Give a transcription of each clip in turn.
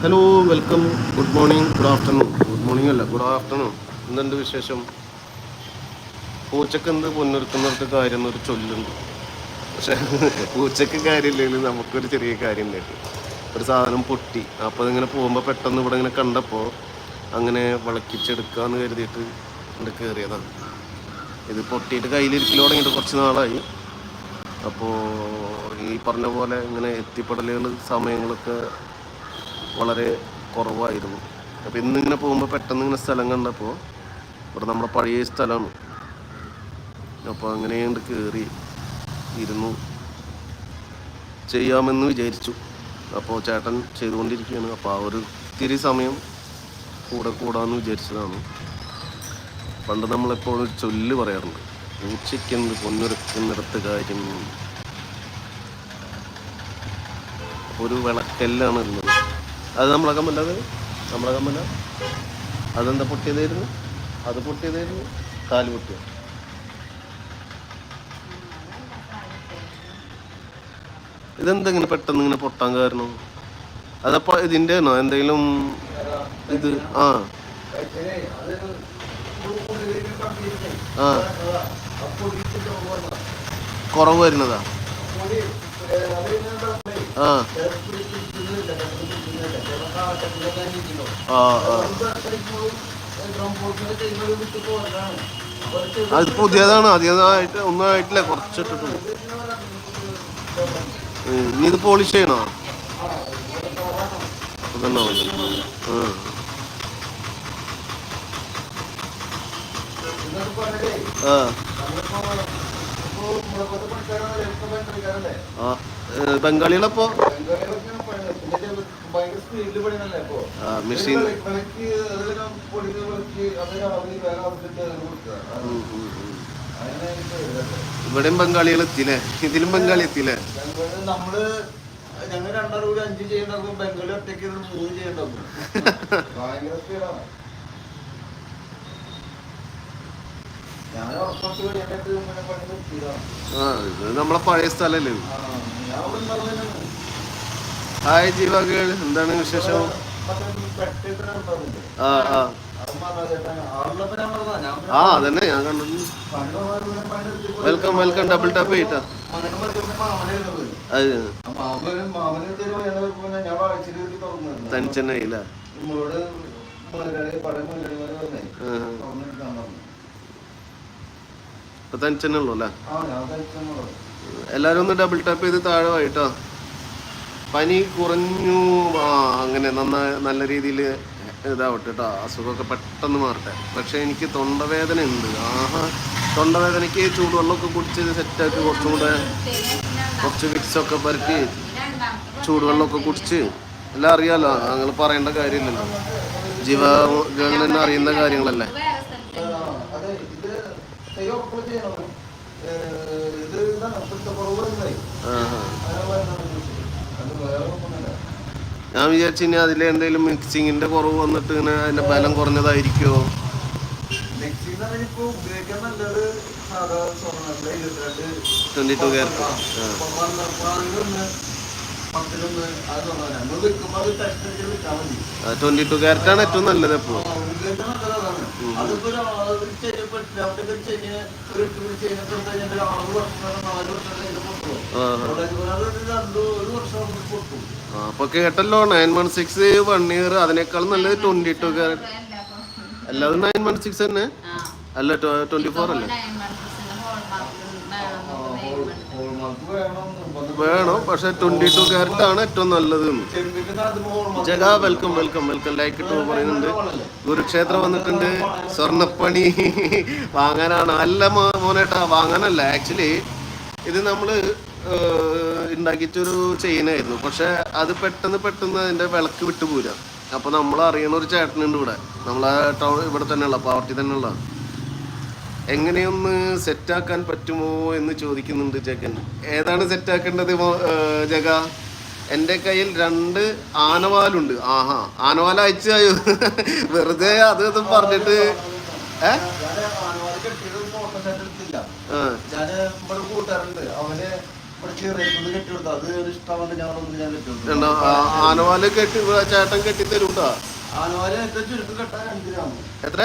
Hello welcome good morning good afternoon good morning അല്ല good afternoon എന്തുണ്ട് വിശേഷം? പൂച്ചക്ക് എന്ത് കാര്യം എന്നൊരു ചൊല്ലുണ്ട്. പക്ഷെ പൂച്ചക്ക് കാര്യമില്ലെങ്കിൽ നമുക്കൊരു ചെറിയ കാര്യം ഉണ്ടായിട്ട് ഒരു സാധനം പൊട്ടി. അപ്പോൾ അതിങ്ങനെ പോകുമ്പോൾ പെട്ടെന്ന് ഇവിടെ ഇങ്ങനെ കണ്ടപ്പോൾ അങ്ങനെ വിളക്കിച്ചെടുക്കാന്ന് കരുതിയിട്ട് ഇവിടെ കയറിയതാണ് ഇത് പൊട്ടിയിട്ട് കയ്യിലിരിക്കൽ തുടങ്ങിയിട്ട് കുറച്ച് നാളായി. അപ്പോൾ ഈ പറഞ്ഞ പോലെ ഇങ്ങനെ എത്തിപ്പെടലുകൾ സമയങ്ങളൊക്കെ വളരെ കുറവായിരുന്നു. അപ്പോൾ ഇന്നിങ്ങനെ പോകുമ്പോൾ പെട്ടെന്ന് ഇങ്ങനെ സ്ഥലം കണ്ടപ്പോൾ ഇവിടെ നമ്മുടെ പഴയ സ്ഥലമാണ്. അപ്പോൾ അങ്ങനെ കണ്ട് കയറി ഇരുന്നു. ചെയ്യാമെന്ന് വിചാരിച്ചു. അപ്പോൾ ചേട്ടൻ ചെയ്തുകൊണ്ടിരിക്കുകയാണ്. അപ്പോൾ ആ ഒരു ഇത്തിരി സമയം കൂടെ കൂടാന്ന് വിചാരിച്ചതാണ്. പണ്ട് നമ്മളെപ്പോഴും ചൊല്ല് പറയാറുണ്ട്. പൂച്ചയ്ക്കെന്ത് പൊന്നൊരുക്കുന്നിടത്ത് കാര്യം. ഒരു വിളക്കെല്ലാണ് ഉള്ളത് അത് നമ്മളെ കമ്മല്ല അത്? നമ്മളെ കമ്മല അതെന്താ പൊട്ടിയതായിരുന്നു? അത് പൊട്ടിയതായിരുന്നു. കാൽ പൊട്ടിയ? ഇതെന്താ ഇങ്ങനെ പെട്ടെന്ന് ഇങ്ങനെ പൊട്ടാൻ കാരണം? അതപ്പോ ഇതിന്റെ ആണോ? എന്തെങ്കിലും ഇത്? ആ. ആ. കുറവ് വരുന്നതാ. ആ. ആ അത് പുതിയതാണ്. അധികമായിട്ട് ഒന്നായിട്ടില്ല ആയിട്ടില്ല നീ ഇത് പോളിഷ് ചെയ്യണോ? അതന്നെ. ആ. ആ. ബംഗാളികളപ്പോ? മെഷീൻ. ഇവിടെയും ബംഗാളികൾ എത്തിയില്ലേ? ഇതിലും ബംഗാളി എത്തിയില്ലേ? നമ്മൾ ഞങ്ങൾ രണ്ടാളും കൂടി അഞ്ച് ചെയ്യണ്ടാക്കും. ബംഗാളി ഒറ്റയ്ക്ക് മൂന്ന് ചെയ്യണ്ടാക്കും. ഭയങ്കര സ്പീഡാണ് ഞാൻ ഉറപ്പത്ത് കഴിഞ്ഞിട്ട് പിന്നെ പണി നിർത്തിയതാണ് ആ ഇത് നമ്മളെ പഴയ സ്ഥലല്ലേ. ഹായ് ജീവകൾ എന്താണ് വിശേഷം. ആ ആ ആ അതന്നെ ഞാൻ കണ്ടു. വെൽക്കം വെൽക്കം ഡബിൾ ടാപ്പ് ചെയ്താ തനിച്ചെന്നെ. അത് മാമന് ഇപ്പൊ തനിച്ചെന്നെ ഉള്ളു അല്ലേ എല്ലാരും ഒന്ന് ഡബിൾ ടാപ്പ് ചെയ്ത് താഴെ വായിട്ടോ പനി കുറഞ്ഞു ആ അങ്ങനെ നന്നായി നല്ല രീതിയിൽ ഇതാവട്ടെ കേട്ടോ. അസുഖമൊക്കെ പെട്ടെന്ന് മാറട്ടെ. പക്ഷെ എനിക്ക് തൊണ്ടവേദന ഉണ്ട്. ആഹാ തൊണ്ടവേദനയ്ക്ക് ചൂടുവെള്ളമൊക്കെ കുടിച്ച് സെറ്റാക്കി കുറച്ചും കൂടെ കുറച്ച് വിക്സൊക്കെ പരത്തി ചൂടുവെള്ളമൊക്കെ കുടിച്ച്. എല്ലാം അറിയാലോ ഞങ്ങൾ പറയേണ്ട കാര്യമില്ലല്ലോ. ജീവ ഗവൺമെന്റ് അറിയുന്ന കാര്യങ്ങളല്ലേ? അപ്പോൾ ചെയ്യണം ഇത്. അത് വേറെ ഒന്നുമല്ല. ഞാൻ വിചാരിച്ചു ഇനി അതിൽ എന്തെങ്കിലും മിക്സിങ്ങിന്റെ കുറവ് വന്നിട്ട് ഇങ്ങനെ അതിന്റെ ബലം കുറഞ്ഞതായിരിക്കുമോ ഇരുപത്തിരണ്ട് twenty two carat twenty two carat ആണ് ഏറ്റവും നല്ലത് എപ്പോഴും. അപ്പൊ കേട്ടല്ലോ nine one six one year അതിനേക്കാൾ നല്ലത് ട്വന്റി ടു ക്യാരറ്റ് അല്ലാതെ നയൻ വൺ സിക്സ് തന്നെ? അല്ല ട്വന്റി ഫോർ അല്ലേ? ഹോൾമാർക്ക് വേണം, പക്ഷെ ട്വന്റി ടു ക്യാരറ്റ് ആണ് ഏറ്റവും നല്ലത്. ജഗ വെൽക്കം വെൽക്കം വെൽക്കം ലൈക്ക് ഇട്ട് പറയുന്നുണ്ട്. കുരുക്ഷേത്രം വന്നിട്ടുണ്ട്. സ്വർണപ്പണി വാങ്ങാനാണ്. അല്ല മോനേട്ടാ വാങ്ങാനല്ല. ആക്ച്വലി ഇത് നമ്മൾ ഉണ്ടാക്കിച്ചൊരു ചെയിനായിരുന്നു പക്ഷെ അത് പെട്ടെന്ന് പെട്ടെന്ന് അതിന്റെ വിളക്ക് വിട്ടുപോരാ. അപ്പൊ നമ്മൾ അറിയണ ഒരു ചേട്ടനുണ്ട് ഇവിടെ. നമ്മളെ ടൗൺ ഇവിടെ തന്നെയുള്ള പാർട്ടി തന്നെയുള്ള. എങ്ങനെയൊന്ന് സെറ്റാക്കാൻ പറ്റുമോ എന്ന് ചോദിക്കുന്നുണ്ട് ജഗൻ. ഏതാണ് സെറ്റാക്കേണ്ടത് ജഗ? എന്റെ കയ്യിൽ രണ്ട് ആനവാലുണ്ട്. ആഹാ ആനവാല അയച്ചായോ വെറുതെ അത് ഇതും പറഞ്ഞിട്ട് ഏ? ആനവാൽ കെട്ടി ചേട്ടൻ കെട്ടി എത്ര?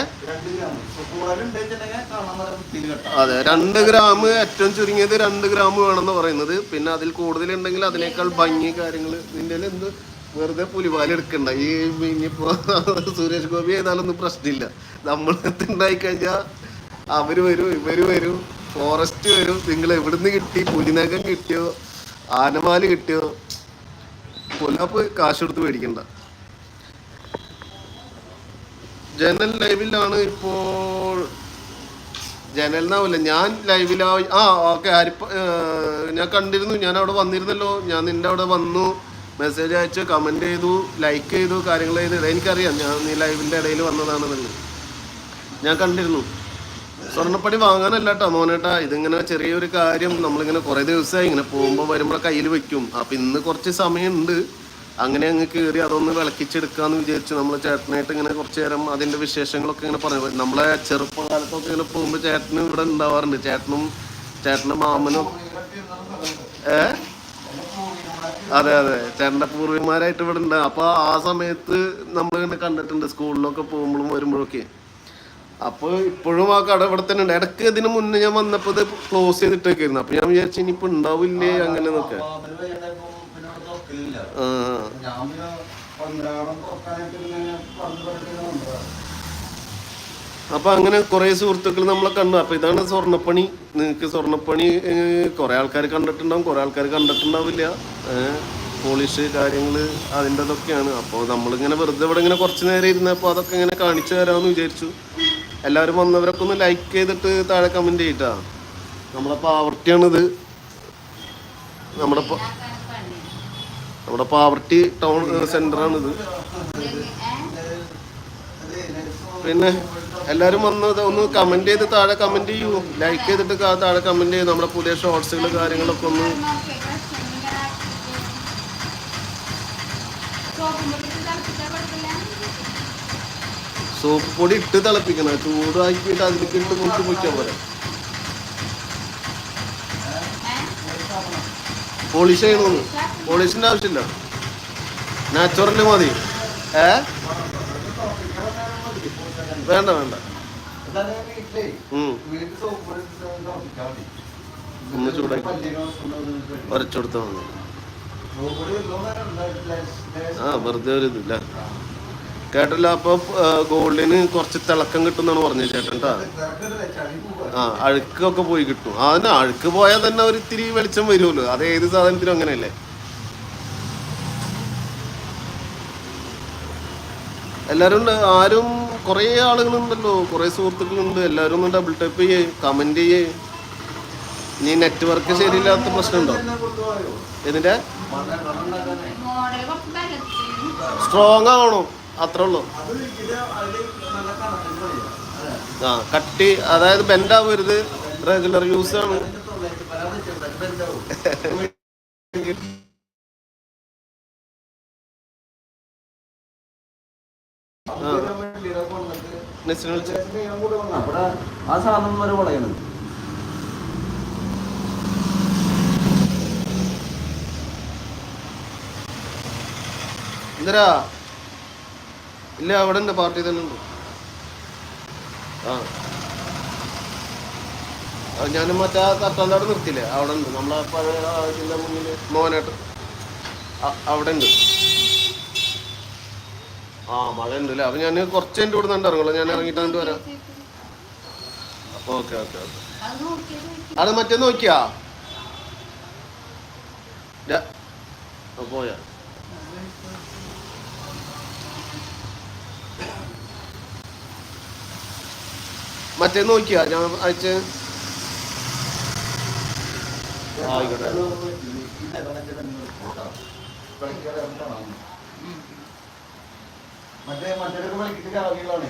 അതെ രണ്ട് ഗ്രാം ഏറ്റവും ചുരുങ്ങിയത് രണ്ട് ഗ്രാം വേണമെന്ന് പറയുന്നത്. പിന്നെ അതിൽ കൂടുതൽ ഉണ്ടെങ്കിൽ അതിനേക്കാൾ ഭംഗി കാര്യങ്ങൾ ഇതിന്റെ എന്ത്? വെറുതെ പുലിപാൽ എടുക്കണ്ട. ഈ ഇനിയിപ്പോ സുരേഷ് ഗോപി ചെയ്താലൊന്നും പ്രശ്നമില്ല. നമ്മൾ ഉണ്ടായി കഴിഞ്ഞാൽ അവർ വരും ഇവർ വരും ഫോറസ്റ്റ് വരും. നിങ്ങൾ എവിടുന്ന് കിട്ടി? പുലിനകം കിട്ടിയോ? ആനമാൽ കിട്ടിയോ? പുലാപ്പ് കാശെടുത്ത് മേടിക്കണ്ട. ജനൽ ലൈവിലാണ് ഇപ്പോൾ ജനലിനാവില്ല ഞാൻ ലൈവിലാ ആ ഓക്കെ ഹരിപ്പ ഞാൻ കണ്ടിരുന്നു. ഞാൻ അവിടെ വന്നിരുന്നല്ലോ. ഞാൻ നിന്റെ അവിടെ വന്നു. മെസ്സേജ് അയച്ചു കമന്റ് ചെയ്തു ലൈക്ക് ചെയ്തു കാര്യങ്ങൾ ചെയ്തു. എനിക്കറിയാം. ഞാൻ നീ ലൈവിന്റെ ഇടയിൽ വന്നതാണെന്നുള്ളത്. ഞാൻ കണ്ടിരുന്നു. സ്വർണപ്പടി വാങ്ങാനല്ല കേട്ടോ മോനേട്ടാ. ഇതിങ്ങനെ ചെറിയൊരു കാര്യം നമ്മളിങ്ങനെ കുറേ ദിവസമായി ഇങ്ങനെ പോകുമ്പോൾ വരുമ്പോൾ കയ്യിൽ വെക്കും. അപ്പം ഇന്ന് കുറച്ച് സമയമുണ്ട്. അങ്ങനെ അങ്ങ് കയറി അതൊന്ന് വിളക്കിച്ചെടുക്കാന്ന് വിചാരിച്ചു നമ്മൾ ചേട്ടനായിട്ട് ഇങ്ങനെ കുറച്ച് നേരം അതിന്റെ വിശേഷങ്ങളൊക്കെ ഇങ്ങനെ പറഞ്ഞു നമ്മളെ ചെറുപ്പകാലത്തൊക്കെ ഇങ്ങനെ പോകുമ്പോൾ ചേട്ടനും ഇവിടെ ഉണ്ടാവാറുണ്ട് ചേട്ടനും ചേട്ടന്റെ മാമനും ഏ അതെ അതെ ചേട്ടന്റെ പൂർവികന്മാരായിട്ട് ഇവിടെ ഉണ്ട് അപ്പോൾ ആ സമയത്ത് നമ്മൾ ഇങ്ങനെ കണ്ടിട്ടുണ്ട് സ്കൂളിലൊക്കെ പോകുമ്പോഴും വരുമ്പോഴൊക്കെ അപ്പോൾ ഇപ്പോഴും ആ കട ഇവിടെ തന്നെ ഉണ്ട് ഇടയ്ക്ക് ഇതിന് മുന്നേ ഞാൻ വന്നപ്പോൾ ഇത് ക്ലോസ് ചെയ്തിട്ടേക്കായിരുന്നു അപ്പോൾ ഞാൻ വിചാരിച്ചു ഇനിയിപ്പോൾ ഉണ്ടാവില്ലേ അങ്ങനെ എന്നൊക്കെ അപ്പൊ അങ്ങനെ കുറെ സുഹൃത്തുക്കൾ നമ്മളെ കണ്ടു. അപ്പൊ ഇതാണ് സ്വർണപ്പണി. നിങ്ങൾക്ക് സ്വർണപ്പണി കുറെ ആൾക്കാർ കണ്ടിട്ടുണ്ടാവും കുറെ ആൾക്കാർ കണ്ടിട്ടുണ്ടാവില്ല. പോളിഷ് കാര്യങ്ങൾ അതിന്റെതൊക്കെയാണ്. അപ്പോൾ നമ്മളിങ്ങനെ വെറുതെ ഇവിടെ ഇങ്ങനെ കുറച്ച് നേരം ഇരുന്നപ്പോൾ അതൊക്കെ ഇങ്ങനെ കാണിച്ചു തരാമെന്ന് വിചാരിച്ചു. എല്ലാവരും വന്നവരൊക്കെ ഒന്ന് ലൈക്ക് ചെയ്തിട്ട് താഴെ കമന്റ് ചെയ്തിട്ടാ നമ്മളെ പാവർട്ടിയാണിത് നമ്മുടെ നമ്മുടെ പാവർട്ടി ടൗൺ സെന്ററാണിത് പിന്നെ എല്ലാവരും വന്ന് ഒന്ന് കമന്റ് ചെയ്ത് താഴെ കമന്റ് ചെയ്യൂ. ലൈക്ക് ചെയ്തിട്ട് താഴെ കമന്റ് ചെയ്യൂ. നമ്മുടെ പുതിയ ഷോർട്സുകൾ കാര്യങ്ങളൊക്കെ ഒന്ന്. സോപ്പ് പൊടി ഇട്ട് തിളപ്പിക്കണം. ചൂടാക്കിയിട്ട് അതിലേക്ക് ഇട്ട് മുക്കി പോയിക്കാൻ പോളിഷ് ചെയ്യണമെന്ന് പോളിഷിന്റെ ആവശ്യമില്ല. നാച്ചുറൽ മതി. ഏ? വേണ്ട വേണ്ട. ഒന്ന് ചൂടാക്കി. ഇത് മതി ആ വെറുതെ ഒരു ഇതില്ല. കേട്ടല്ലോ അപ്പൊ ഗോൾഡിന് കുറച്ച് തിളക്കം കിട്ടുന്നാണ് പറഞ്ഞത് ചേട്ടൻ ആ അഴുക്കൊക്കെ പോയി കിട്ടും. അതിന് അഴുക്ക് പോയാൽ തന്നെ ഒരു ഇത്തിരി വെളിച്ചം വരുമല്ലോ. അത് ഏത് സാധനത്തിനും അങ്ങനെയല്ലേ. എല്ലാരും ഉണ്ട്. ആരും കുറേ ആളുകളുണ്ടല്ലോ. കുറേ സുഹൃത്തുക്കളുണ്ട്. എല്ലാവരും ഒന്ന് ഡബിൾ ടൈപ്പ് ചെയ്യേ കമന്റ് ചെയ്യേ. നീ നെറ്റ്വർക്ക് ശരിയില്ലാത്ത പ്രശ്നമുണ്ടോ? ഇതിന്റെ സ്ട്രോങ് ആവണം? അത്രേ ഉള്ളൂ. ആ കട്ടി അതായത് ബെൻഡാവരുത്. റെഗുലർ യൂസ് ആണ്. വെച്ചിട്ടുണ്ട്. ബെൻഡാവും. ഇല്ല അവിടെ ഉണ്ട് പാർട്ടി തന്നെ ഉണ്ട്. ആ. ഞാൻ മറ്റേ തട്ടാന്താട് നിർത്തിയില്ലേ? അവിടെ ഉണ്ട്. നമ്മളെ പഴയ മുന്നിൽ മോനായിട്ട് അവിടെ ഉണ്ട്. ആ മഴ ഉണ്ട് അല്ലേ? അപ്പൊ ഞാൻ കുറച്ച് എന്റെ ഇവിടെ നിന്ന് ഇറങ്ങുള്ളൂ. ഞാൻ ഇറങ്ങിട്ട് അങ്ങോട്ട് വരാം. Okay okay okay. അത് മറ്റേ നോക്കിയാ? പോയാ. മറ്റേ നോക്കിയാ ഞാൻ അയച്ച ആയിക്കോട്ടെ. മറ്റേ മറ്റേ വിളിക്കിട്ട് കറങ്ങികളാണേ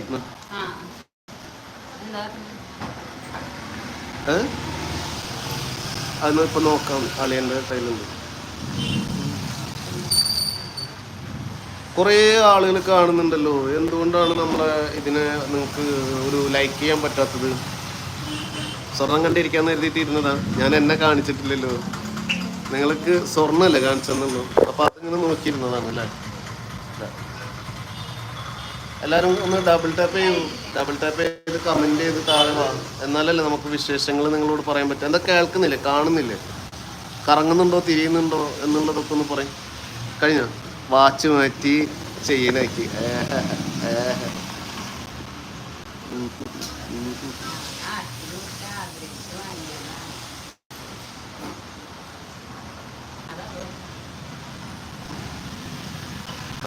അതൊന്നും ഇപ്പൊ നോക്കാം അളിയന്റെ കയ്യിലുണ്ട്. കുറേ ആളുകൾ കാണുന്നുണ്ടല്ലോ. എന്തുകൊണ്ടാണ് നമ്മളെ ഇതിനെ നിങ്ങൾക്ക് ഒരു ലൈക്ക് ചെയ്യാൻ പറ്റാത്തത്? സ്വർണം കണ്ടിരിക്കാൻ കരുതിയിട്ടിരുന്നതാ. ഞാൻ എന്നെ കാണിച്ചിട്ടില്ലല്ലോ. നിങ്ങൾക്ക് സ്വർണമല്ല കാണിച്ചെന്നുള്ളൂ അപ്പൊ അതിങ്ങനെ നോക്കിയിരുന്നതാണ് അല്ലേ? എല്ലാവരും ഒന്ന് ഡബിൾ ടാപ്പ് ചെയ്യൂ. ഡബിൾ ടാപ്പ് ചെയ്ത് കമന്റ് ചെയ്ത് താഴെ എന്നാലല്ലേ നമുക്ക് വിശേഷങ്ങൾ നിങ്ങളോട് പറയാൻ പറ്റും. എന്താ കേൾക്കുന്നില്ലേ? കാണുന്നില്ലേ? കറങ്ങുന്നുണ്ടോ? തിരിയുന്നുണ്ടോ? എന്നുള്ളതൊക്കെ ഒന്ന് പറയും. കഴിഞ്ഞോ? വാച്ച് മാറ്റി ചെയ്യണേക്ക്.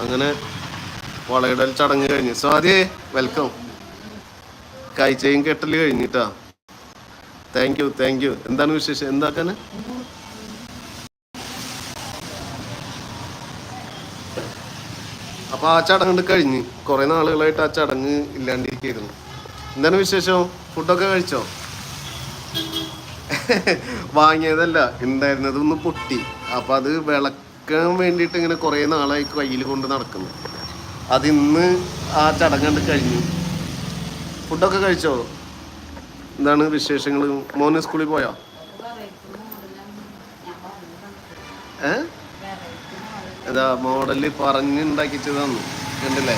അങ്ങനെ വളയിടൽ ചടങ്ങ് കഴിഞ്ഞു. സ്വാതി വെൽക്കം കാഴ്ചയും കെട്ടൽ കഴിഞ്ഞിട്ടാ. താങ്ക് യു താങ്ക് യു എന്താണ് വിശേഷം? എന്താക്കാന്? അപ്പൊ ആ ചടങ്ങ് കഴിഞ്ഞ്. കുറെ നാളുകളായിട്ട് ആ ചടങ്ങ് ഇല്ലാണ്ടിരിക്കുന്നു എന്താണ് വിശേഷം? ഫുഡൊക്കെ കഴിച്ചോ? വാങ്ങിയതല്ല ഉണ്ടായിരുന്നത് ഒന്ന് പൊട്ടി. അപ്പൊ അത് വിളക്കാൻ വേണ്ടിയിട്ട് ഇങ്ങനെ കുറെ നാളായി കയ്യിൽ കൊണ്ട് നടക്കുന്നു. അതിന്ന് ആ ചടങ്ങ് കണ്ട് കഴിഞ്ഞു. ഫുഡൊക്കെ കഴിച്ചോ? എന്താണ് വിശേഷങ്ങൾ മോന് സ്കൂളിൽ പോയോ? വെറൈറ്റി മോഡലാണ് ഞാൻ പറഞ്ഞു കണ്ടത്. ഏ വെറൈറ്റി അതാ മോഡൽ പറഞ്ഞുണ്ടാക്കിച്ച് തന്നു കണ്ടില്ലേ?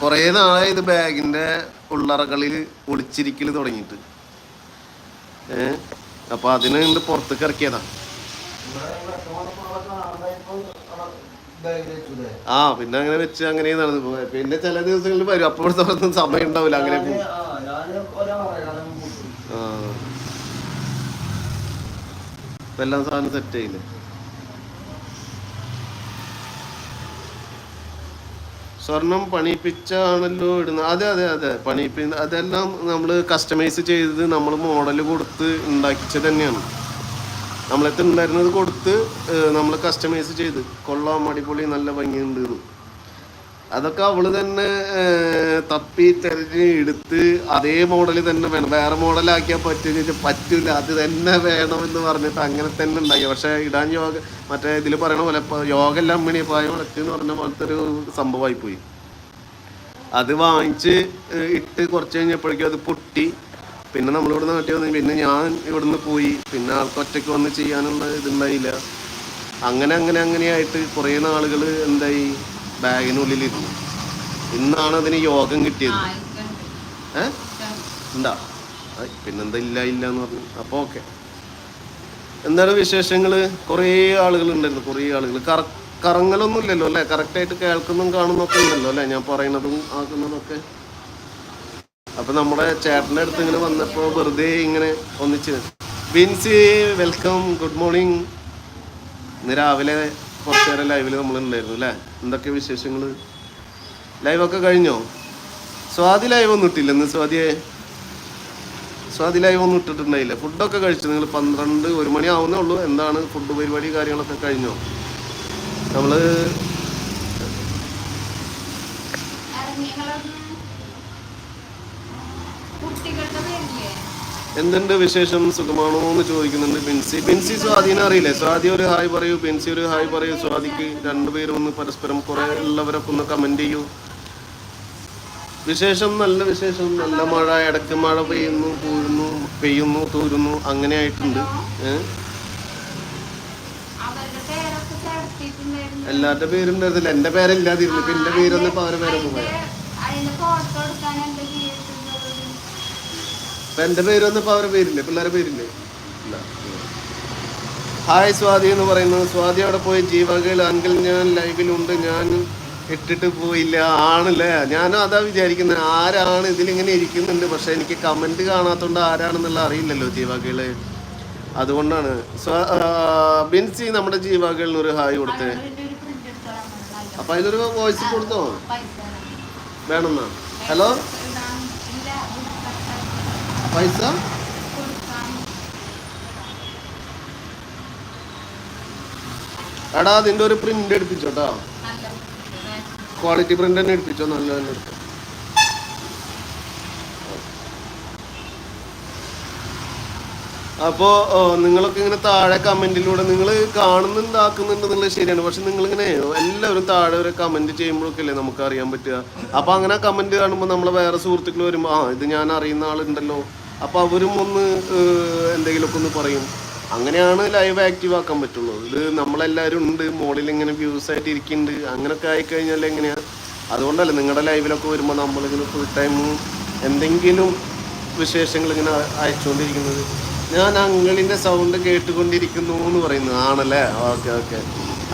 കുറേ നാളായി ഇത് ബാഗിന്റെ ഉള്ളറകളിൽ ഒളിച്ചിരിക്കൽ തുടങ്ങിയിട്ട്. ഏ? അപ്പൊ അതിന് ഇണ്ട് പുറത്തേക്ക് ഇറക്കിയതാ. ഇവിടെ ഇവിടൊക്കെ വന്നപ്പോ അവിടെ കാണാതായപ്പോ അവിടെ ബാഗിൽ വെച്ചൂലേ? ആ പിന്നെ അങ്ങനെ വെച്ച് അങ്ങനെ നടന്നു. പിന്നെ ചില ദിവസങ്ങളിൽ വരും. അപ്പോൾ തുറന്നും സമയം ഉണ്ടാവില്ല അങ്ങനെ ആ, എല്ലാം സാധനം സെറ്റ് ചെയ്യില്ലേ സ്വർണം പണിയിപ്പിച്ചാണല്ലോ ഇടുന്നത് അതെ അതെ അതെ. പണിയിപ്പി അതെല്ലാം നമ്മൾ കസ്റ്റമൈസ് ചെയ്തത് നമ്മൾ മോഡൽ കൊടുത്ത് ഉണ്ടാക്കിച്ചത് തന്നെയാണ്. നമ്മളെത്ത് ഉണ്ടായിരുന്നത് കൊടുത്ത് നമ്മൾ കസ്റ്റമൈസ് ചെയ്ത്. കൊള്ളാം അടിപൊളി നല്ല ഭംഗിയുണ്ട് എന്ന്. അതൊക്കെ അവൾ തന്നെ തപ്പി തെരഞ്ഞ് എടുത്ത് അതേ മോഡൽ തന്നെ വേണം. വേറെ മോഡലാക്കിയാൽ പറ്റില്ല പറ്റൂല അത് തന്നെ വേണമെന്ന് പറഞ്ഞിട്ട് അങ്ങനെ തന്നെ ഉണ്ടാക്കി പക്ഷെ ഇടാൻ യോഗ മറ്റേ ഇതിൽ പറയണ പോലെ യോഗ എല്ലാം അമ്മിണി പായ എന്ന് പറഞ്ഞ പോലത്തെ ഒരു സംഭവമായി പോയി. അത് വാങ്ങിച്ച് ഇട്ട് കുറച്ച് കഴിഞ്ഞപ്പോഴേക്കും അത് പൊട്ടി. പിന്നെ നമ്മളിവിടെ നാട്ടിൽ വന്നു പിന്നെ ഞാൻ ഇവിടുന്ന് പോയി. പിന്നെ ആൾക്ക് ഒറ്റയ്ക്ക് വന്ന് ചെയ്യാനുള്ള ഇതുണ്ടായില്ല. അങ്ങനെ അങ്ങനെ അങ്ങനെയായിട്ട് കുറേ നാളുകൾ എന്തായി? ബാഗിനുള്ളിലിരുന്നു. ഇന്നാണ് അതിന് യോഗം കിട്ടിയത്. ഏ? പിന്നെന്താ ഇല്ല ഇല്ല എന്ന് പറഞ്ഞു. അപ്പോൾ ഓക്കെ. എന്താണ് വിശേഷങ്ങൾ കുറേ ആളുകൾ ഉണ്ടായിരുന്നു കുറേ ആളുകൾ. കറ കറങ്ങലൊന്നും ഇല്ലല്ലോ അല്ലേ? കറക്റ്റായിട്ട് കേൾക്കുന്നതും കാണുന്നൊക്കെ ഉണ്ടല്ലോ അല്ലേ? ഞാൻ പറയുന്നതും ആക്കുന്നതൊക്കെ. അപ്പൊ നമ്മുടെ ചേട്ടന്റെ അടുത്ത് ഇങ്ങനെ വന്നപ്പോ വെറുതെ ഇങ്ങനെ ഒന്നിച്ച്. Binsy welcome good morning. ഇന്ന് രാവിലെ കുറച്ച് നേരം ലൈവിൽ നമ്മൾ ഉണ്ടായിരുന്നു അല്ലേ? എന്തൊക്കെ വിശേഷങ്ങൾ ലൈവൊക്കെ കഴിഞ്ഞോ? സ്വാതി ലൈവ് ഒന്നും ഇട്ടില്ല ഇന്ന് സ്വാതിയെ. സ്വാതി ലൈവ് ഒന്നും ഇട്ടിട്ടുണ്ടായില്ല. ഫുഡൊക്കെ കഴിച്ചു. നിങ്ങൾ പന്ത്രണ്ട് ഒരു മണി ആവുന്നേ ഉള്ളൂ. എന്താണ് ഫുഡ് പരിപാടി കാര്യങ്ങളൊക്കെ കഴിഞ്ഞോ? നമ്മൾ കുട്ടികളുടെ പേരില്ലേ? എന്തുണ്ട് വിശേഷം? സുഖമാണോ എന്ന് ചോദിക്കുന്നുണ്ട് ബിൻസി. ബിൻസി സ്വാധീനം അറിയില്ലേ? സ്വാതി ഒരു ഹായ് പറയൂ. ബിൻസി ഒരു ഹായ് പറയൂ. സ്വാതിക്ക് രണ്ടുപേരും ഒന്ന് പരസ്പരം കുറെ ഉള്ളവരൊക്കെ ഒന്ന് കമന്റ് ചെയ്യൂ. വിശേഷം നല്ല വിശേഷം. നല്ല മഴ ഇടയ്ക്ക് മഴ പെയ്യുന്നു പോരുന്നു പെയ്യുന്നു തൂരുന്നു. അങ്ങനെ ആയിട്ടുണ്ട്. എല്ലാവരുടെ പേരുണ്ടായിരുന്നില്ല. എന്റെ പേരില്ലാതിരുന്നു. പിന്നെ പേരൊന്നും അവരുടെ പേരൊന്നും പോയി അതിന്റെ ഫോട്ടോ എടുക്കാൻ എന്റെ ജീവിതത്തിലുള്ളത് എന്റെ പേരൊന്നും വന്നപ്പോ അവരുടെ പേരില്ലേ? പിള്ളേരെ പേരില്ലേ? ഇല്ല. ഹായ് സ്വാതി എന്ന് പറയുന്നത് സ്വാതി അവിടെ പോയി ജീവകയിൽ അങ്കിൾ ഞാൻ ലൈവിലുണ്ട്. ഞാൻ ഇട്ടിട്ട് പോയില്ല. ആണല്ലേ? ഞാനും അതാ വിചാരിക്കുന്നത് ആരാണ് ഇതിലിങ്ങനെ ഇരിക്കുന്നുണ്ട്? പക്ഷെ എനിക്ക് കമന്റ് കാണാത്തോണ്ട് ആരാണെന്നുള്ള അറിയില്ലല്ലോ ജീവകൾ അതുകൊണ്ടാണ്. ബിൻസി നമ്മുടെ ജീവകളിന് ഒരു ഹായ് കൊടുത്തേ. അപ്പൊ അതിലൊരു വോയിസ് കൊടുത്തോ? വേണമെന്നാ ഹലോ പൈസ? എടാ അതിന്റെ ഒരു പ്രിന്റ് എടുപ്പിച്ചോട്ടാ ക്വാളിറ്റി പ്രിന്റ് തന്നെ എടുപ്പിച്ചോ? നല്ല തന്നെ എടുത്തോ. നിങ്ങളൊക്കെ ഇങ്ങനെ താഴെ കമന്റിലൂടെ നിങ്ങൾ കാണുന്നുണ്ടാക്കുന്നുണ്ട് എന്നുള്ളത് ശരിയാണ്. പക്ഷെ നിങ്ങളിങ്ങനെ എല്ലാവരും താഴെ ഒരു കമന്റ് ചെയ്യുമ്പോഴൊക്കെ അല്ലേ നമുക്ക് അറിയാൻ പറ്റുക. അപ്പൊ അങ്ങനെ കമന്റ് കാണുമ്പോൾ നമ്മളെ വേറെ സുഹൃത്തുക്കൾ വരുമ്പോൾ ആ ഇത് ഞാൻ അറിയുന്ന ആളുണ്ടല്ലോ. അപ്പൊ അവരും ഒന്ന് എന്തെങ്കിലുമൊക്കെ ഒന്ന് പറയും. അങ്ങനെയാണ് ലൈവ് ആക്റ്റീവ് ആക്കാൻ പറ്റുള്ളൂ. ഇത് നമ്മളെല്ലാവരും ഉണ്ട് മോളിൽ ഇങ്ങനെ വ്യൂസ് ആയിട്ട് ഇരിക്കുന്നുണ്ട്. അങ്ങനെയൊക്കെ ആയിക്കഴിഞ്ഞാൽ എങ്ങനെയാ? അതുകൊണ്ടല്ലേ നിങ്ങളുടെ ലൈവിലൊക്കെ വരുമ്പോൾ നമ്മളിങ്ങനെ ഫുൾ ടൈം എന്തെങ്കിലും വിശേഷങ്ങൾ ഇങ്ങനെ അയച്ചുകൊണ്ടിരിക്കുന്നത്. ഞാൻ അങ്ങളിന്റെ സൗണ്ട് കേട്ടുകൊണ്ടിരിക്കുന്നു എന്ന് പറയുന്നു. ആണല്ലേ? Okay okay.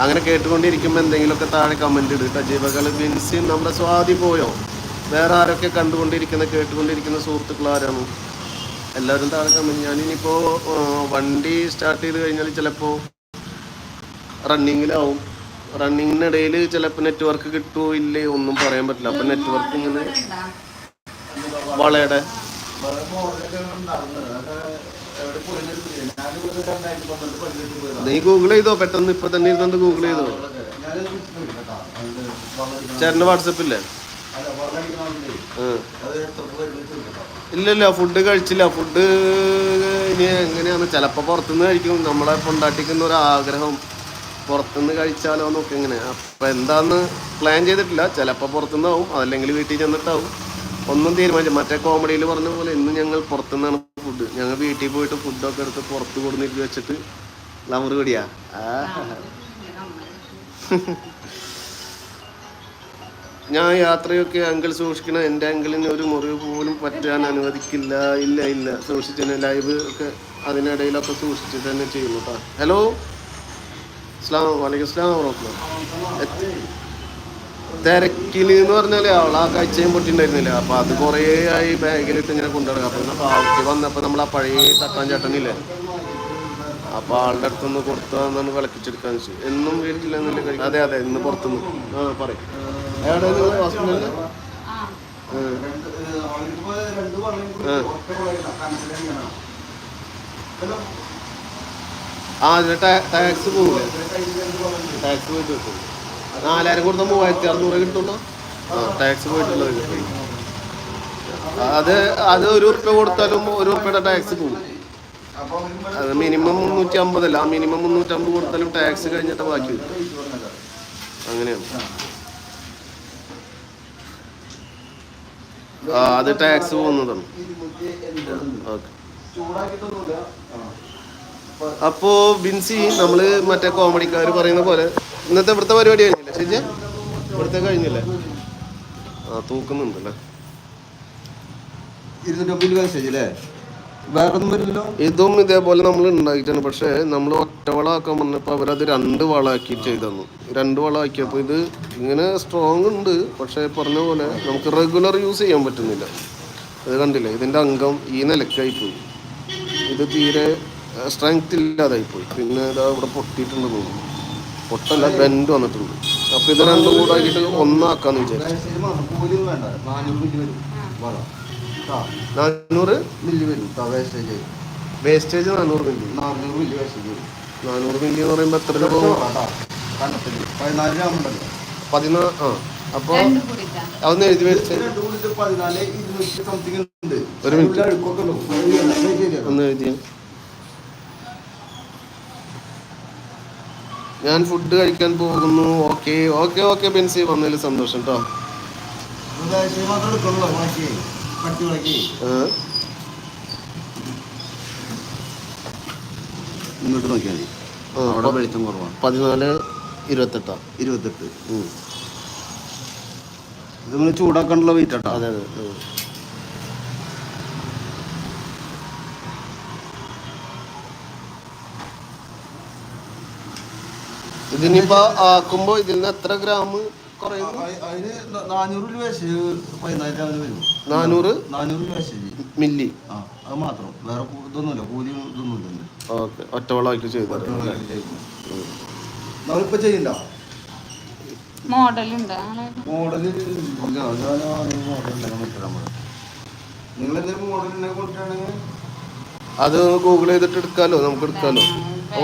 അങ്ങനെ കേട്ടുകൊണ്ടിരിക്കുമ്പോൾ എന്തെങ്കിലുമൊക്കെ താഴെ കമന്റ് ഇടുക ജീവകൾ ബിൻസി നമ്മുടെ സ്വാതി പോയോ? വേറെ ആരൊക്കെ കണ്ടുകൊണ്ടിരിക്കുന്ന കേട്ടുകൊണ്ടിരിക്കുന്ന സുഹൃത്തുക്കൾ ആരാണ്? എല്ലാവരും താഴെ കമന്റ് ഞാനിനിപ്പോൾ വണ്ടി സ്റ്റാർട്ട് ചെയ്ത് കഴിഞ്ഞാൽ ചിലപ്പോൾ റണ്ണിങ്ങിലാവും റണ്ണിങ്ങിനിടയിൽ ചിലപ്പോൾ നെറ്റ്വർക്ക് കിട്ടുമോ ഇല്ലേ ഒന്നും പറയാൻ പറ്റില്ല. അപ്പം നെറ്റ്വർക്ക് ഇങ്ങനെ വളയുടെ. നീ ഗൂഗിൾ ചെയ്തോ? പെട്ടെന്ന് ഇപ്പൊ തന്നെ ഇരുന്നത് ഗൂഗിൾ ചെയ്തോ? ചേട്ടന്റെ ചേട്ടന്റെ വാട്സപ്പില്ലേ ആ. ഇല്ലല്ല ഫുഡ് കഴിച്ചില്ല. ഫുഡ് ഇനി എങ്ങനെയാണ്? ചിലപ്പോൾ പുറത്തുനിന്ന് കഴിക്കും. നമ്മളെ കൊണ്ടാട്ടിക്കുന്ന ഒരു ആഗ്രഹം. പുറത്തുനിന്ന് കഴിച്ചാലോ എന്നൊക്കെ ഇങ്ങനെ. അപ്പം എന്താന്ന് പ്ലാൻ ചെയ്തിട്ടില്ല. ചിലപ്പോൾ പുറത്തുനിന്ന് ആവും അതല്ലെങ്കിൽ വീട്ടിൽ ചെന്നിട്ടാവും. ഒന്നും തീരുമാനിച്ചു മറ്റേ കോമഡിയിൽ പറഞ്ഞ പോലെ ഇന്ന് ഞങ്ങൾ പുറത്തുനിന്നാണ് ഫുഡ് ഞങ്ങൾ വീട്ടിൽ പോയിട്ട് ഫുഡൊക്കെ എടുത്ത് പുറത്ത് കൊടുന്നിട്ട് വെച്ചിട്ട് ലവർ കൂടിയാ. ആ. ഞാൻ യാത്രയൊക്കെ അങ്കിൾ സൂക്ഷിക്കണ എന്റെ അങ്കിളിന് ഒരു മുറിവ് പോലും പറ്റാൻ അനുവദിക്കില്ല ഇല്ല ഇല്ല. സൂക്ഷിച്ചു ലൈവ് ഒക്കെ അതിനിടയിലൊക്കെ സൂക്ഷിച്ചിട്ട് തന്നെ ചെയ്യുന്നു കേട്ടോ ഹലോ? അസ്ലാം വലൈക്കും അസ്ലാം വറഹ്മത്തുള്ളാഹി. തിരക്കിൽ എന്ന് പറഞ്ഞാൽ അവൾ ആ കാഴ്ചയും പൊട്ടിണ്ടായിരുന്നില്ല? അപ്പൊ അത് കുറേ ആയി ബാഗിലിട്ട് ഇങ്ങനെ കൊണ്ടുനടക്കുക അപ്പൊ പാവയ്ക്ക് വന്നപ്പോ നമ്മൾ ആ പഴയ തട്ടാൻ ചേട്ടനില്ലേ? അപ്പൊ ആളുടെ അടുത്തൊന്ന് കൊടുത്താന്ന് വിളക്കിച്ചെടുക്കാന്ന് വെച്ചു. എന്നും വീട്ടിലെന്നില്ല കഴിക്കും അതെ അതെ ഇന്ന് പുറത്തുനിന്ന്. ആ പറയും. ഹോസ്പിറ്റലിൽ ആ. അതിന് ടാക്സ് പോകില്ലേ ടാക്സ് പോയിട്ട് കിട്ടും. നാലായിരം കൊടുത്ത മൂവായിരത്തി അറുന്നൂറ് കിട്ടുള്ളൂ. ആ ടാക്സ് പോയിട്ടുള്ളത് കിട്ടും അത് അത് ഒരു ഉറുപ്പ്യ കൊടുത്താലും ഒരു ഉറുപ്പ്യയുടെ ടാക്സ് പോകും അത് മിനിമം മുന്നൂറ്റി അമ്പതല്ല ആ മിനിമം മുന്നൂറ്റമ്പത് കൊടുത്താലും ടാക്സ് കഴിഞ്ഞിട്ട് ബാക്കി കിട്ടും. അങ്ങനെയാണ്. അത് ടാക്സ് പോകുന്നതാണ്. അപ്പോ ബിൻസി നമ്മൾ മറ്റേ കോമഡിക്കാർ പറയുന്ന പോലെ ഇന്നത്തെ ഇവിടുത്തെ പരിപാടി കഴിഞ്ഞില്ലേ ശരിയാ? ഇവിടുത്തെ കഴിഞ്ഞില്ലേ? ആ തൂക്കുന്നുണ്ടല്ലേ? ഇരുന്നൂറ്റമ്പത് ചേച്ചി അല്ലേ ഇതും ഇതേപോലെ നമ്മൾ ഉണ്ടാക്കിയിട്ടാണ്. പക്ഷേ നമ്മൾ ഒറ്റ വളമാക്കാൻ വന്നപ്പോൾ അവരത് രണ്ട് വളമാക്കി ചെയ്തു തന്നു രണ്ട് വളമാക്കിയപ്പോൾ ഇത് ഇങ്ങനെ സ്ട്രോങ് ഉണ്ട്. പക്ഷേ പറഞ്ഞ പോലെ നമുക്ക് റെഗുലർ യൂസ് ചെയ്യാൻ പറ്റുന്നില്ല. അത് കണ്ടില്ലേ? ഇതിന്റെ അംഗം ഈ നിലക്കായി പോയി ഇത് തീരെ സ്ട്രെങ്ത് ഇല്ലാതായി പോയി പിന്നെ ഇതാ ഇവിടെ പൊട്ടിയിട്ടുണ്ട് തോന്നുന്നു. പൊട്ടല്ല ബെൻഡ് വന്നിട്ടുണ്ട്. അപ്പോൾ ഇത് രണ്ടും കൂടെ ആക്കിയിട്ട് ഒന്നാക്കാന്ന് വിചാരിച്ചു. നാനൂറ് മില്ലി വരും. വേസ്റ്റേജ് വേസ്റ്റേജ് നാനൂറ് മില്ലി. നാനൂറ് മില്ലി വേസ്റ്റേജ് വരും. നാനൂറ് മില്ലി എന്ന് പറയുമ്പോൾ എത്ര രൂപ പതിനാല് ഗ്രാം ഉണ്ടല്ലോ. പതിനാ ആ കുടിക്കാം. അതൊന്ന് എഴുതി വെച്ച് പതിനാല് ഒരു മിനിറ്റ്. ഒന്ന് എഴുതി ഞാൻ ഫുഡ് കഴിക്കാൻ പോകുന്നു. Okay okay okay Bency. വന്നതിൽ സന്തോഷം കേട്ടോ കട്ടി ബാക്കി ഇങ്ങോട്ട് നോക്കിയാൽ മതി. അവിടെ വെളിച്ചം കുറവാണ്. പതിനാല് ഇരുപത്തെട്ടാ. ഇരുപത്തെട്ട്. ഇത് നിങ്ങൾ ചൂടാക്കാനുള്ള വെയിറ്റ് ആട്ടോ. അതെ അതെ. ഇതിനിപ്പോ ആക്കുമ്പോ ഇതിൽ നിന്ന് എത്ര ഗ്രാം നാനൂറ് മില്ലി? ആ അത് മാത്രം. വേറെ ഇതൊന്നുമില്ല ഇതൊന്നുമില്ല. ഓക്കെ ഒറ്റവളമാക്കി ചെയ്തു. നമ്മളിപ്പോ ചെയ്യണ്ട? മോഡലുണ്ട് മോഡൽ നിങ്ങൾ എന്തെങ്കിലും അത് ഗൂഗിൾ ചെയ്തിട്ട് എടുക്കാലോ നമുക്ക് എടുക്കാലോ.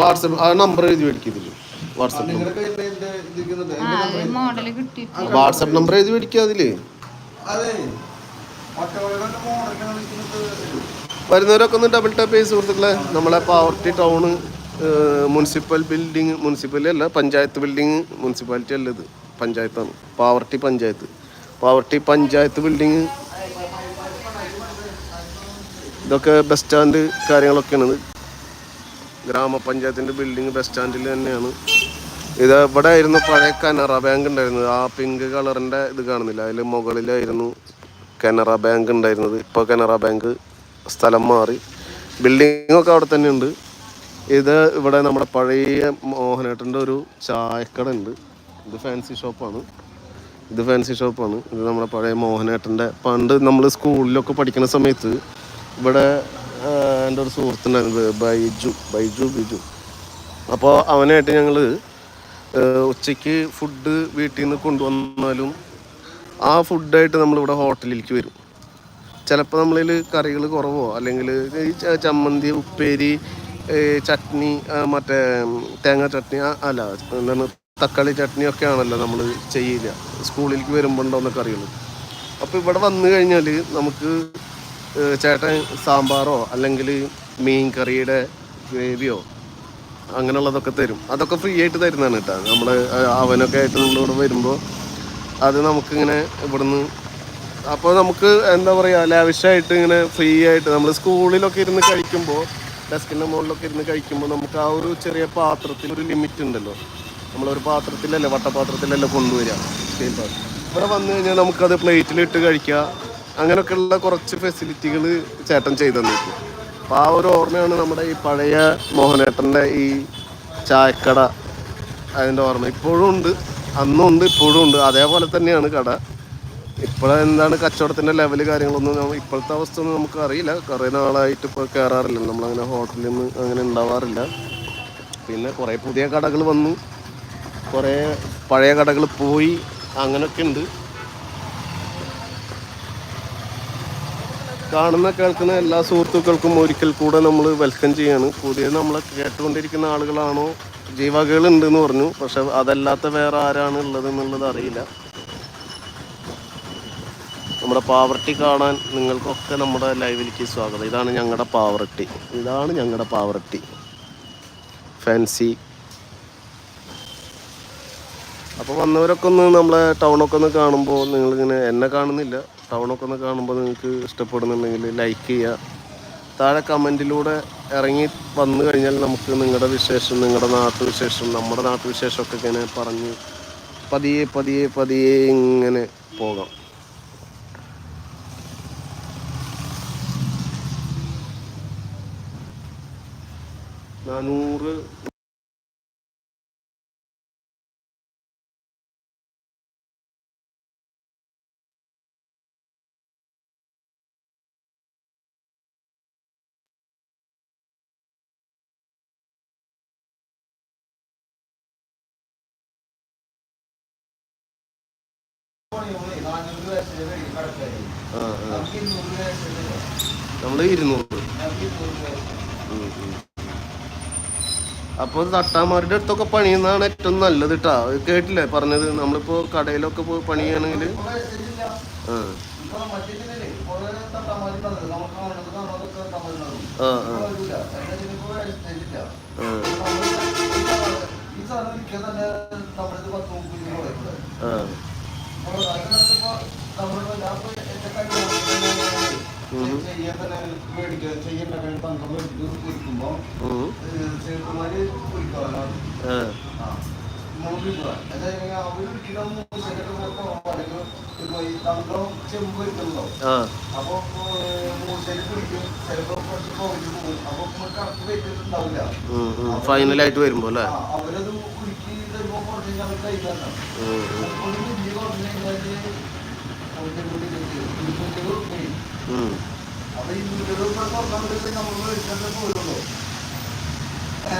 വാട്സപ്പ് ആ നമ്പർ എഴുതി മേടിക്കും ഇതിൽ വാട്സപ്പ് വാട്സപ്പ് നമ്പർ എഴുതി മേടിക്കുക അതിൽ. വരുന്നവരൊക്കെ ഒന്ന് ഡബിൾ ടാപ്പ് ചെയ്ത് സുഹൃത്തുക്കളെ. നമ്മളെ Pavaratty town municipal building municipal അല്ല പഞ്ചായത്ത് ബിൽഡിംഗ് മുനിസിപ്പാലിറ്റി അല്ല ഇത്. പഞ്ചായത്താണ്. പാവർട്ടി പഞ്ചായത്ത്. പാവർട്ടി പഞ്ചായത്ത് ബിൽഡിംഗ് ഇതൊക്കെ ബസ് സ്റ്റാൻഡ് കാര്യങ്ങളൊക്കെയാണ് ഗ്രാമപഞ്ചായത്തിന്റെ ബിൽഡിംഗ് ബസ് സ്റ്റാൻഡിൽ തന്നെയാണ്. ഇത് ഇവിടെ ആയിരുന്നു പഴയ കനറ ബാങ്ക് ഉണ്ടായിരുന്നത്. ആ പിങ്ക് കളറിന്റെ ഇത് കാണുന്നില്ല. അതിൽ മുകളിലായിരുന്നു കനറ ബാങ്ക് ഉണ്ടായിരുന്നത്. ഇപ്പോൾ കനറ ബാങ്ക് സ്ഥലം മാറി. ബിൽഡിങ്ങൊക്കെ അവിടെ തന്നെ ഉണ്ട്. ഇത് ഇവിടെ നമ്മുടെ പഴയ മോഹനേട്ടന്റെ ഒരു ചായക്കട ഉണ്ട്. ഇത് ഫാൻസി ഷോപ്പാണ് ഇത് ഫാൻസി ഷോപ്പാണ് ഇത് നമ്മുടെ പഴയ മോഹനേട്ടന്റെ പണ്ട് നമ്മൾ സ്കൂളിലൊക്കെ പഠിക്കുന്ന സമയത്ത് ഇവിടെ എന്റെ ഒരു സുഹൃത്തുണ്ടായിരുന്നു ബൈജു. ബൈജു ബിജു. അപ്പോൾ അവനായിട്ട് ഞങ്ങൾ ഉച്ചയ്ക്ക് ഫുഡ് വീട്ടിൽ നിന്ന് കൊണ്ടുവന്നാലും ആ ഫുഡായിട്ട് നമ്മളിവിടെ ഹോട്ടലിലേക്ക് വരും. ചിലപ്പോൾ നമ്മളിൽ കറികൾ കുറവോ? അല്ലെങ്കിൽ ചമ്മന്തി ഉപ്പേരി ചട്നി മറ്റേ തേങ്ങ ചട്നി അല്ല എന്താണ് തക്കാളി ചട്നി ഒക്കെ ആണല്ലോ നമ്മൾ ചെയ്യില്ല സ്കൂളിലേക്ക് വരുമ്പോൾ ഉണ്ടാവുന്ന കറികൾ. അപ്പോൾ ഇവിടെ വന്നു കഴിഞ്ഞാൽ നമുക്ക് ചേട്ടൻ സാമ്പാറോ അല്ലെങ്കിൽ മീൻ കറിയുടെ ഗ്രേവിയോ അങ്ങനെയുള്ളതൊക്കെ തരും. അതൊക്കെ ഫ്രീ ആയിട്ട് തരുന്നതാണ് കേട്ടോ. നമ്മൾ അവനൊക്കെ ആയിട്ട് നമ്മളിവിടെ വരുമ്പോൾ അത് നമുക്കിങ്ങനെ ഇവിടുന്ന് അപ്പോൾ നമുക്ക് എന്താ പറയുക ലാവിഷായിട്ട് ഇങ്ങനെ ഫ്രീ ആയിട്ട് നമ്മൾ സ്കൂളിലൊക്കെ ഇരുന്ന് കഴിക്കുമ്പോൾ ഡെസ്കിന്റെ മുകളിലൊക്കെ ഇരുന്ന് കഴിക്കുമ്പോൾ നമുക്ക് ആ ഒരു ചെറിയ പാത്രത്തിൽ ഒരു ലിമിറ്റ് ഉണ്ടല്ലോ. നമ്മളൊരു പാത്രത്തിലല്ലേ വട്ടപാത്രത്തിലല്ലേ കൊണ്ടുവരിക. സ്റ്റീൽ പാത്രം ഇവിടെ വന്നു കഴിഞ്ഞാൽ നമുക്കത് പ്ലേറ്റിലിട്ട് കഴിക്കുക അങ്ങനെയൊക്കെയുള്ള കുറച്ച് ഫെസിലിറ്റികൾ ചേട്ടൻ ചെയ്തു തന്നിട്ടു അപ്പോൾ ആ ഒരു ഓർമ്മയാണ് നമ്മുടെ ഈ പഴയ മോഹനേട്ടന്റെ ഈ ചായക്കട അതിന്റെ ഓർമ്മ. ഇപ്പോഴും ഉണ്ട്. അന്നും ഉണ്ട് ഇപ്പോഴും ഉണ്ട്. അതേപോലെ തന്നെയാണ് കട. ഇപ്പോഴെന്താണ് കച്ചവടത്തിന്റെ ലെവൽ കാര്യങ്ങളൊന്നും ഇപ്പോഴത്തെ അവസ്ഥ ഒന്നും നമുക്ക് അറിയില്ല. കുറേ നാളായിട്ട് ഇപ്പോൾ കയറാറില്ല നമ്മളങ്ങനെ ഹോട്ടലിൽ നിന്ന് അങ്ങനെ ഉണ്ടാവാറില്ല പിന്നെ കുറേ പുതിയ കടകൾ വന്നു. കുറേ പഴയ കടകൾ പോയി. അങ്ങനെയൊക്കെ ഉണ്ട്. കാണുന്ന കേൾക്കുന്ന എല്ലാ സുഹൃത്തുക്കൾക്കും ഒരിക്കൽ കൂടെ നമ്മൾ വെൽക്കം ചെയ്യാണ്. പുതിയ നമ്മളെ കേട്ടുകൊണ്ടിരിക്കുന്ന ആളുകളാണോ? ജീവകൾ ഉണ്ടെന്ന് പറഞ്ഞു. പക്ഷെ അതല്ലാത്ത വേറെ ആരാണ് ഉള്ളത് എന്നുള്ളത് അറിയില്ല. നമ്മുടെ പാവർട്ടി കാണാൻ നിങ്ങൾക്കൊക്കെ നമ്മുടെ ലൈവിലേക്ക് സ്വാഗതം. ഇതാണ് ഞങ്ങളുടെ പാവർട്ടി ഇതാണ് ഞങ്ങളുടെ പാവർട്ടി ഫാൻസി അപ്പോൾ വന്നവരൊക്കെ ഒന്ന് നമ്മളെ ടൗണൊക്കെ ഒന്ന് കാണുമ്പോൾ നിങ്ങളിങ്ങനെ എന്നെ കാണുന്നില്ല. ടൗണൊക്കെ ഒന്ന് കാണുമ്പോൾ നിങ്ങൾക്ക് ഇഷ്ടപ്പെടുന്നുണ്ടെങ്കിൽ ലൈക്ക് ചെയ്യുക താഴെ കമന്റിലൂടെ ഇറങ്ങി വന്നു കഴിഞ്ഞാൽ നമുക്ക് നിങ്ങളുടെ വിശേഷം നിങ്ങളുടെ നാട്ടുവിശേഷം നമ്മുടെ നാട്ടുവിശേഷമൊക്കെ ഇങ്ങനെ പറഞ്ഞ് പതിയെ പതിയെ പതിയെ ഇങ്ങനെ പോകാം. നാനൂറ് നമ്മൾ ഇരുന്നൂറ്. അപ്പോൾ തട്ടാമാരുടെ അടുത്തൊക്കെ പണിയുന്നതാണ് ഏറ്റവും നല്ലത് കേട്ടാ കേട്ടില്ലേ? പറഞ്ഞത് നമ്മളിപ്പോ കടയിലൊക്കെ പോയി പണിയാണെങ്കിൽ ആ. ആ ആ. ഉം. ഫൈനലായിട്ട് വരുമ്പോ അല്ലേ അവരത്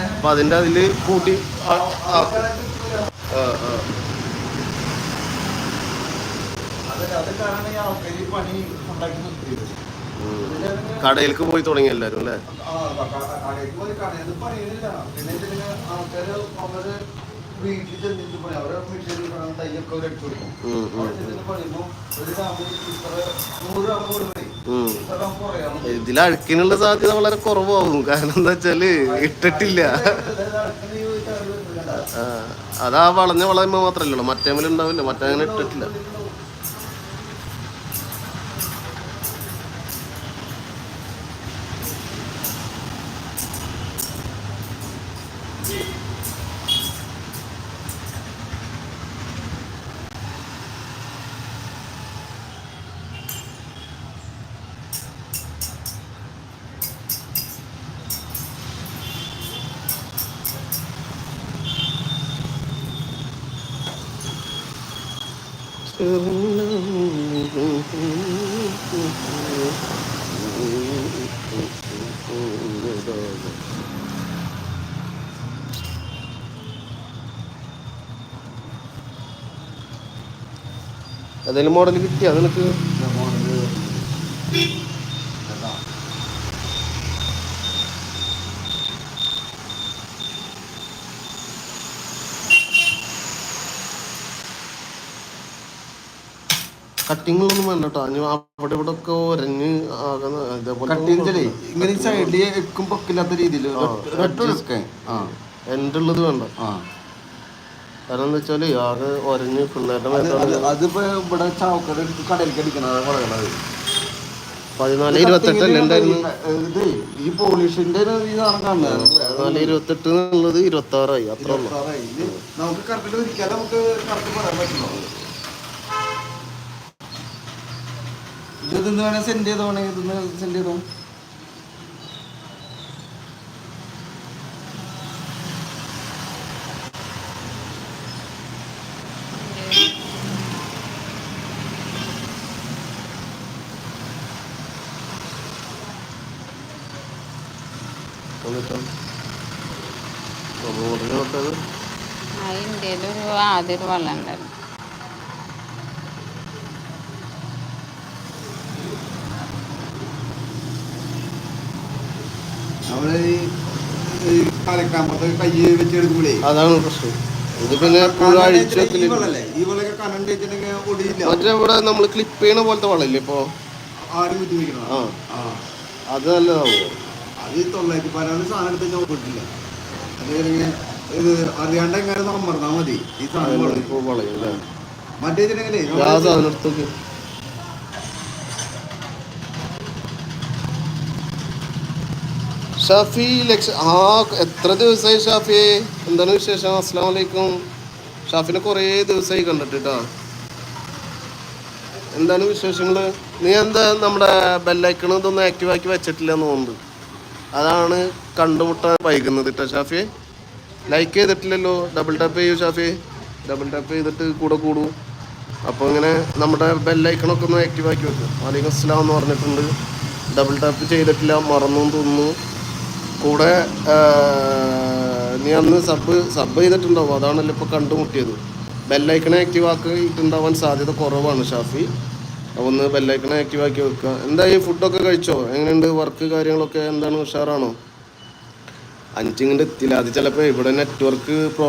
അപ്പൊ അതിന്റെ അതിൽ കൂട്ടി കടയിലേക്ക് പോയി തുടങ്ങി എല്ലാരും അല്ലേ? വീട്ടിൽ ചെന്നിട്ട് പണി. അവരെ മെഷീൻ തയ്യൊക്കെ എടുത്തു കൊടുക്കും. ഒരു ഇത്ര നൂറ് കൊടുക്കണേ ഇതിൽ അഴുക്കിനുള്ള സാധ്യത വളരെ കുറവാകും. കാരണം എന്താ വെച്ചാൽ ഇട്ടിട്ടില്ല. അതാ വളഞ്ഞ വളയുമ്പോ മാത്രല്ലോ ഉണ്ടാവില്ല. മറ്റേ അങ്ങനെ ഇട്ടിട്ടില്ല. ഏതെങ്കിലും കിട്ടി അത് നിനക്ക് കട്ടിങ്ങളൊന്നും വേണ്ട കേട്ടോ അഞ്ഞു അവിടെ ഇവിടെ ഒക്കെ ഒരഞ്ഞ് ആകുന്ന ഇതേപോലെ ഇങ്ങനെ സൈഡിൽ എക്കും പൊക്കില്ലാത്ത രീതിയിൽ ആ എന്റെ ഉള്ളത് വേണ്ട. ആ. കാരണം എന്താ വെച്ചാൽ ആകെ ഒരഞ്ഞ് പിള്ളേരുടെ അതിപ്പോ ഇവിടെ ചാവക്കട കടയിലേക്ക് അടിക്കണത് കുളകളത് പതിനാല് ഇരുപത്തെട്ടല്ലേ ഉണ്ടായിരുന്നു? ഇത് ഈ പോളിഷിന്റെ ഒരു ഈ സാധനം കാണുന്നത്. പതിനാല് ഇരുപത്തെട്ട് എന്നുള്ളത് ഇരുപത്തി ആറായി അത്ര നമുക്ക് കറക്റ്റ് ഒരിക്കലും നമുക്ക് കറക്റ്റ് പറയാൻ പറ്റുള്ളൂ ഇത് സെൻഡ് ചെയ്തോ വേണമെങ്കിൽ ഇതൊന്ന് സെൻഡ് ചെയ്തോ? നോട്ടത് ആ ഇന്ത്യയിലൊരു ആദ്യം ഒരു വെള്ളം ഉണ്ടായിരുന്നു. ഈ കൈ അതാണ് പ്രശ്നം. ഇത് പിന്നെ എപ്പോഴും അഴിച്ചു മറ്റേ ഇവിടെ നമ്മൾ ക്ലിപ്പ് ചെയ്യണ പോലത്തെ വളയില്ലേ ഇപ്പൊ? ആ. ആ. അത് നല്ലതാവോ. അത് ഈ തൊള്ളായിരത്തി പതിനാറ് സാധനം എടുത്ത് ഞാൻ ഒപ്പിട്ടില്ല അല്ലെങ്കിൽ ഇത് അറിയാണ്ട് എങ്ങനെ അമർന്നാ മതി. ഈ സാധനം മറ്റേ ഇതിനെങ്ങനെ ഷാഫി ലക്ഷ ആ എത്ര ദിവസമായി ഷാഫി? എന്താണ് വിശേഷം? അസ്സാം വലൈക്കും ഷാഫിനെ കുറേ ദിവസമായി കണ്ടിട്ടാ എന്താണ് വിശേഷങ്ങൾ നീ എന്താ നമ്മുടെ ബെല്ലൈക്കൺ ഇതൊന്നും ആക്റ്റീവ് ആക്കി വെച്ചിട്ടില്ല എന്ന് തോന്നുന്നു അതാണ് കണ്ടുമുട്ടാൻ വൈകുന്നത് കേട്ടോ ഷാഫി ലൈക്ക് ചെയ്തിട്ടില്ലല്ലോ. ഡബിൾ ടാപ്പ് ചെയ്യൂ ഷാഫി ഡബിൾ ടാപ്പ് ചെയ്തിട്ട് കൂടെ കൂടൂ. അപ്പോൾ ഇങ്ങനെ നമ്മുടെ ബെല്ലൈക്കണൊക്കെ ഒന്ന് ആക്റ്റീവ് ആക്കി വെക്കും. വലൈക്കും അസ്ലാം എന്ന് പറഞ്ഞിട്ടുണ്ട്. ഡബിൾ ടാപ്പ് ചെയ്തിട്ടില്ല. മറന്നു തോന്നുന്നു. കൂടെ നീ അന്ന് സബ് സബ് ചെയ്തിട്ടുണ്ടാവും. അതാണല്ലോ ഇപ്പോൾ കണ്ടുമുട്ടിയത്. ബെല്ലൈക്കണെ ആക്റ്റീവ് ആക്കിയിട്ടുണ്ടാവാൻ സാധ്യത കുറവാണ് ഷാഫി. അപ്പോൾ ഒന്ന് ബെല്ലൈക്കണെ ആക്റ്റീവ് ആക്കി വെക്കുക. എന്തായി ഫുഡൊക്കെ കഴിച്ചോ? എങ്ങനെയുണ്ട്? വർക്ക് കാര്യങ്ങളൊക്കെ എന്താണ് ഉഷാറാണോ? അഞ്ചിങ്ങോട്ട് എത്തില്ല. അത് ചിലപ്പോൾ ഇവിടെ നെറ്റ്വർക്ക് പ്രോ